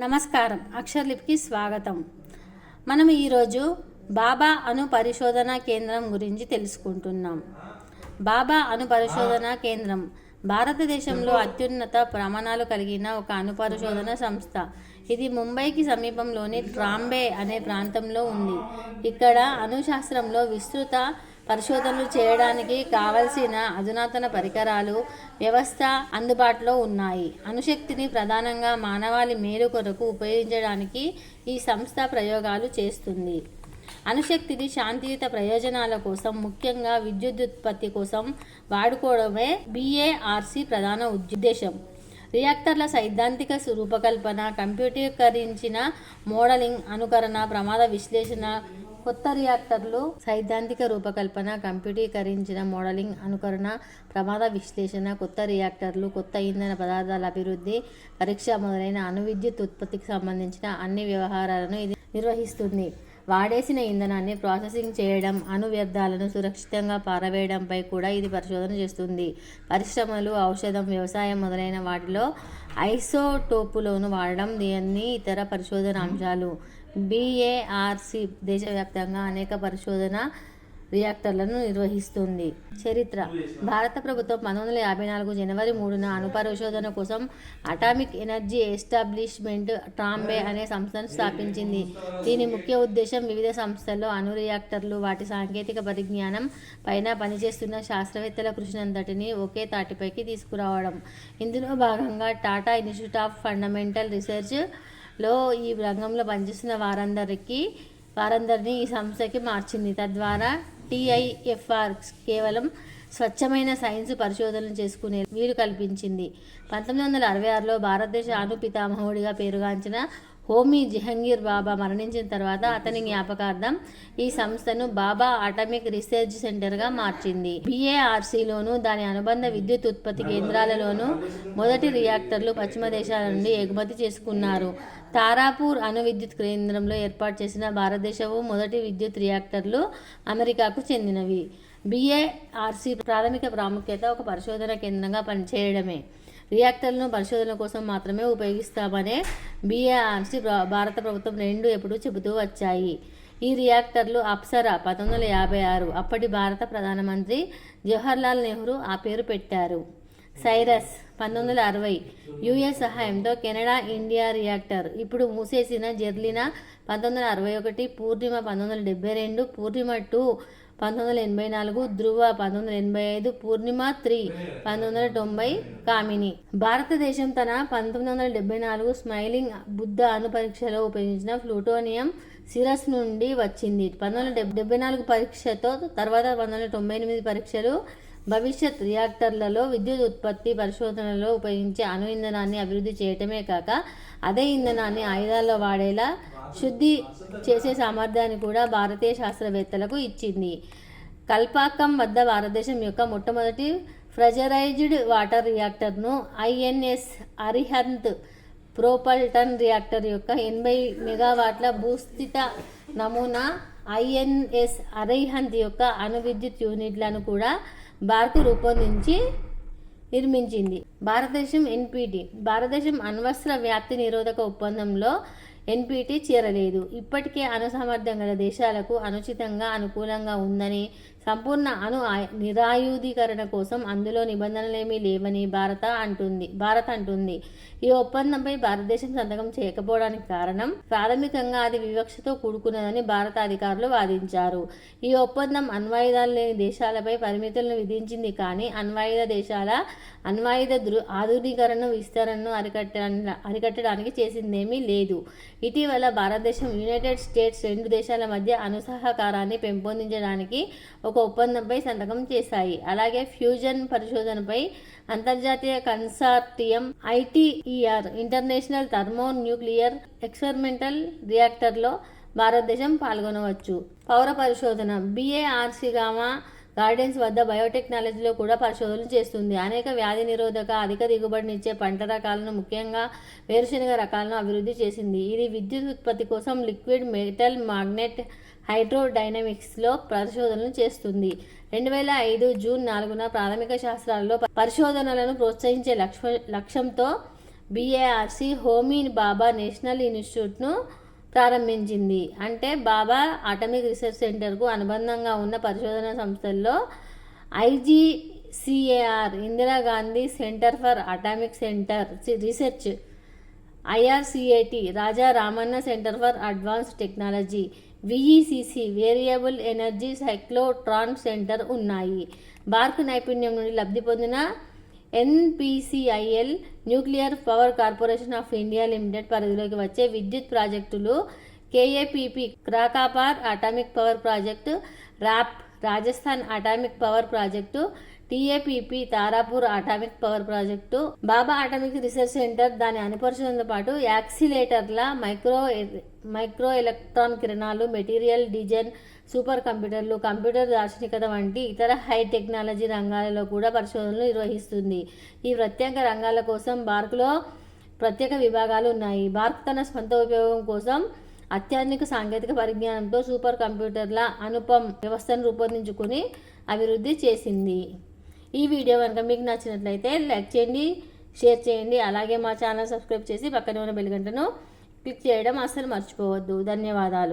నమస్కారం. అక్షర్లిప్కి స్వాగతం. మనం ఈరోజు బాబా అణు పరిశోధన కేంద్రం గురించి తెలుసుకుంటున్నాం. బాబా అణు పరిశోధన కేంద్రం భారతదేశంలో అత్యున్నత ప్రమాణాలు కలిగిన ఒక అణు పరిశోధన సంస్థ. ఇది ముంబైకి సమీపంలోని ట్రాంబే అనే ప్రాంతంలో ఉంది. ఇక్కడ అణుశాస్త్రంలో విస్తృత పరిశోధనలు చేయడానికి కావలసిన అధునాతన పరికరాలు వ్యవస్థ అందుబాటులో ఉన్నాయి. అణుశక్తిని ప్రధానంగా మానవాళి మేలు కొరకు ఉపయోగించడానికి ఈ సంస్థ ప్రయోగాలు చేస్తుంది. అణుశక్తిని శాంతియుత ప్రయోజనాల కోసం ముఖ్యంగా విద్యుత్ ఉత్పత్తి కోసం వాడుకోవడమే బీఏఆర్సీ ప్రధాన ఉద్దేశం. రియాక్టర్ల సైద్ధాంతిక రూపకల్పన కంప్యూటీకరించిన మోడలింగ్ అనుకరణ ప్రమాద విశ్లేషణ కొత్త రియాక్టర్లు సైద్ధాంతిక రూపకల్పన కంప్యూటీకరించిన మోడలింగ్ అనుకరణ ప్రమాద విశ్లేషణ కొత్త రియాక్టర్లు కొత్త ఇంధన పదార్థాల అభివృద్ధి పరీక్ష మొదలైన అణు విద్యుత్ ఉత్పత్తికి సంబంధించిన అన్ని వ్యవహారాలను ఇది నిర్వహిస్తుంది. వాడేసిన ఇంధనాన్ని ప్రాసెసింగ్ చేయడం అణు వ్యర్థాలను సురక్షితంగా పారవేయడంపై కూడా ఇది పరిశోధన చేస్తుంది. పరిశ్రమలు ఔషధం వ్యవసాయం మొదలైన వాటిలో ఐసోటోపులను వాడడం దీన్ని ఇతర పరిశోధన అంశాలు. బీఏఆర్సి దేశవ్యాప్తంగా అనేక పరిశోధన రియాక్టర్లను నిర్వహిస్తుంది. చరిత్ర. భారత ప్రభుత్వం పంతొమ్మిది వందల యాభై నాలుగు జనవరి మూడున అణుపరిశోధన కోసం అటామిక్ ఎనర్జీ ఎస్టాబ్లిష్మెంట్ ట్రాంబే అనే సంస్థను స్థాపించింది. దీని ముఖ్య ఉద్దేశం వివిధ సంస్థల్లో అణు రియాక్టర్లు వాటి సాంకేతిక పరిజ్ఞానం పైన పనిచేస్తున్న శాస్త్రవేత్తల కృషినంతటిని ఒకే తాటిపైకి తీసుకురావడం. ఇందులో భాగంగా Tata institute of fundamental research లో ఈ రంగంలో పనిచేస్తున్న వారందరికీ వారందరినీ ఈ సంస్థకి మార్చింది. తద్వారా టీఐఎఫ్ఆర్ కేవలం స్వచ్ఛమైన సైన్స్ పరిశోధనలు చేసుకునే వీలు కల్పించింది. పంతొమ్మిది వందల అరవై ఆరులో భారతదేశ అణు పితామహుడిగా పేరుగాంచిన హోమీ జహంగీర్ బాబా మరణించిన తర్వాత అతని జ్ఞాపకార్థం ఈ సంస్థను బాబా అటామిక్ రీసెర్చ్ సెంటర్గా మార్చింది. బీఏఆర్సీలోను దాని అనుబంధ విద్యుత్ ఉత్పత్తి కేంద్రాలలోనూ మొదటి రియాక్టర్లు పశ్చిమ దేశాల నుండి ఎగుమతి చేసుకున్నారు. తారాపూర్ అణు విద్యుత్ కేంద్రంలో ఏర్పాటు చేసిన భారతదేశపు మొదటి విద్యుత్ రియాక్టర్లు అమెరికాకు చెందినవి. బీఏఆర్సీ ప్రాథమిక ప్రాముఖ్యత ఒక పరిశోధన కేంద్రంగా పనిచేయడమే. రియాక్టర్లను పరిశోధన కోసం మాత్రమే ఉపయోగిస్తామనే బీఏఆర్సీ భారత ప్రభుత్వం రెండు ఎప్పుడూ చెబుతూ వచ్చాయి. ఈ రియాక్టర్లు అప్సరా పంతొమ్మిది వందల యాభై ఆరు అప్పటి భారత ప్రధానమంత్రి జవహర్లాల్ నెహ్రూ ఆ పేరు పెట్టారు. సైరస్ పంతొమ్మిది వందల అరవై యుఎస్ సహాయంతో కెనడా ఇండియా రియాక్టర్ ఇప్పుడు మూసేసిన జెర్లినా పంతొమ్మిది వందల అరవై ఒకటి పూర్ణిమ పంతొమ్మిది వందల డెబ్బై రెండు పూర్ణిమ టూ పంతొమ్మిది వందల ఎనభై నాలుగు ధృవ పంతొమ్మిది వందల ఎనభై ఐదు పూర్ణిమ త్రీ పంతొమ్మిది వందల తొంభై కామిని. భారతదేశం తన పంతొమ్మిది వందల డెబ్బై నాలుగు స్మైలింగ్ బుద్ధ అణు పరీక్షలో ఉపయోగించిన ప్లూటోనియం సిరస్ నుండి వచ్చింది. పంతొమ్మిది వందల డెబ్బై నాలుగు పరీక్షతో తర్వాత పంతొమ్మిది వందల తొంభై ఎనిమిది పరీక్షలు భవిష్యత్ రియాక్టర్లలో విద్యుత్ ఉత్పత్తి పరిశోధనలో ఉపయోగించే అణు ఇంధనాన్ని అభివృద్ధి చేయటమే కాక అదే ఇంధనాన్ని ఆయుధాల్లో వాడేలా శుద్ధి చేసే సామర్థ్యాన్ని కూడా భారతీయ శాస్త్రవేత్తలకు ఇచ్చింది. కల్పాకం వద్ద భారతదేశం యొక్క మొట్టమొదటి ఫ్రెజరైజ్డ్ వాటర్ రియాక్టర్ను ఐఎన్ఎస్ అరిహంత్ ప్రోపల్టన్ రియాక్టర్ యొక్క ఎనభై మెగావాట్ల భూస్థిత నమూనా ఐఎన్ఎస్ అరిహంత్ యొక్క అణు విద్యుత్ యూనిట్లను కూడా భారత్ రూపొందించి నిర్మించింది. భారతదేశం ఎన్పిటి భారతదేశం అణ్వస్త్ర వ్యాప్తి నిరోధక ఒప్పందంలో ఎన్పిటి చేరలేదు. ఇప్పటికే అణు సామర్థ్యం గల దేశాలకు అనుచితంగా అనుకూలంగా ఉందని సంపూర్ణ అణు నిరాయుధీకరణ కోసం అందులో నిబంధనలేమీ లేవని భారత అంటుంది భారత్ అంటుంది. ఈ ఒప్పందంపై భారతదేశం సంతకం చేయకపోవడానికి కారణం ప్రాథమికంగా అది వివక్షతో కూడుకున్నదని భారత అధికారులు వాదించారు. ఈ ఒప్పందం అణ్వాయుధాలు లేని దేశాలపై పరిమితులను విధించింది కానీ అణ్వాయుధ దేశాల అణ్వాయుధ దృ ఆధునీకరణను విస్తరణను అరికట్ట అరికట్టడానికి చేసిందేమీ లేదు. ఇటీవల భారతదేశం యునైటెడ్ స్టేట్స్ రెండు దేశాల మధ్య అణుసహకారాన్ని పెంపొందించడానికి ఒక ఒప్పందంపై సంతకం చేశాయి. అలాగే ఫ్యూజన్ పరిశోధనపై అంతర్జాతీయ consortium ITER international thermo nuclear experimental రియాక్టర్లో భారతదేశం పాల్గొనవచ్చు. పౌర పరిశోధన బీఏఆర్సీ గామా గార్డెన్స్ వద్ద బయోటెక్నాలజీలో కూడా పరిశోధనలు చేస్తుంది. అనేక వ్యాధి నిరోధక అధిక దిగుబడినిచ్చే పంట రకాలను ముఖ్యంగా వేరుశనగ రకాలను అభివృద్ధి చేసింది. ఇది విద్యుత్ ఉత్పత్తి కోసం లిక్విడ్ మెటల్ మాగ్నెట్ హైడ్రోడైనమిక్స్లో పరిశోధనలు చేస్తుంది. రెండు వేల ఐదు జూన్ నాలుగున ప్రాథమిక శాస్త్రాలలో పరిశోధనలను ప్రోత్సహించే లక్ష్య లక్ష్యంతో బీఏఆర్సి హోమీ బాబా నేషనల్ ఇన్స్టిట్యూట్ను ప్రారంభించింది. అంటే బాబా అటమిక్ రీసెర్చ్ సెంటర్కు అనుబంధంగా ఉన్న పరిశోధన సంస్థల్లో IGCAR Indira Gandhi centre for atomic centre research IRCAT Raja Ramanna centre for advanced technology VECC variable energy cyclotron centre ఉన్నాయి. బార్క్ నైపుణ్యం నుండి లబ్ధి పొందిన NPCIL nuclear power corporation of India limited పరిధిలోకి వచ్చే విద్యుత్ ప్రాజెక్టులు KAPP Kakrapar atomic power project RAPP Rajasthan atomic power project TAPP Tarapur atomic power project Bhabha atomic research centre దాని అనుపరచడంతో పాటు యాక్సిలేటర్ల మైక్రో మైక్రో ఎలక్ట్రాన్ కిరణాలు మెటీరియల్ డిజైన్ సూపర్ కంప్యూటర్లు కంప్యూటర్ దార్శనికత వంటి ఇతర హై టెక్నాలజీ రంగాలలో కూడా పరిశోధనలు నిర్వహిస్తుంది. ఈ ప్రత్యేక రంగాల కోసం బార్క్లో ప్రత్యేక విభాగాలు ఉన్నాయి. బార్క్ తన స్వంత ఉపయోగం కోసం అత్యాధునిక సాంకేతిక పరిజ్ఞానంతో సూపర్ కంప్యూటర్ల అనుపం వ్యవస్థను రూపొందించుకుని అభివృద్ధి చేసింది. ఈ వీడియో కనుక మీకు నచ్చినట్లయితే లైక్ చేయండి షేర్ చేయండి అలాగే మా ఛానల్ సబ్స్క్రైబ్ చేసి పక్కనే ఉన్న బెల్ గంటను క్లిక్ చేయడం అస్సలు మర్చిపోవద్దు. ధన్యవాదాలు.